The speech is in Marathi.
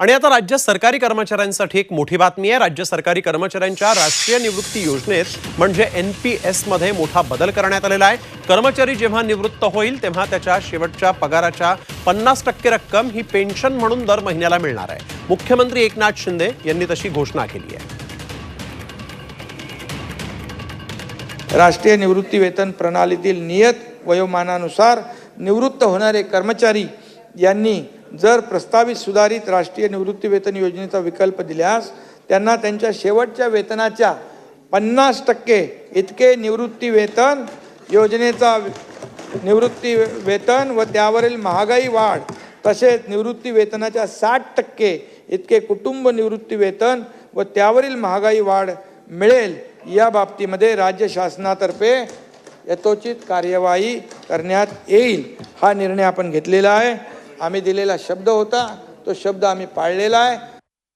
आणि आता राज्य सरकारी कर्मचाऱ्यांसाठी एक मोठी बातमी आहे. राज्य सरकारी कर्मचाऱ्यांच्या राष्ट्रीय निवृत्ती योजनेत म्हणजे एन पी एसमध्ये मोठा बदल करण्यात आलेला आहे. कर्मचारी जेव्हा निवृत्त होईल तेव्हा त्याच्या शेवटच्या पगाराच्या पन्नास टक्के रक्कम ही पेन्शन म्हणून दर महिन्याला मिळणार आहे. मुख्यमंत्री एकनाथ शिंदे यांनी तशी घोषणा केली आहे. राष्ट्रीय निवृत्ती वेतन प्रणालीतील नियत वयोमानानुसार निवृत्त होणारे कर्मचारी यांनी जर प्रस्तावित सुधारित राष्ट्रीय निवृत्ती वेतन योजनेचा विकल्प दिल्यास त्यांना त्यांच्या शेवटच्या वेतनाच्या पन्नास टक्के इतके निवृत्ती वेतन योजनेचा निवृत्ती वेतन व त्यावरील महागाई वाढ तसेच निवृत्ती वेतनाच्या साठ टक्के इतके कुटुंब निवृत्ती वेतन व त्यावरील महागाई वाढ मिळेल या बाबतीमध्ये राज्य शासनातर्फे यथोचित कार्यवाही करण्यात येईल हा निर्णय आपण घेतलेला आहे. आम्ही दिलेला शब्द होता तो शब्द आम्ही पाळलेला आहे.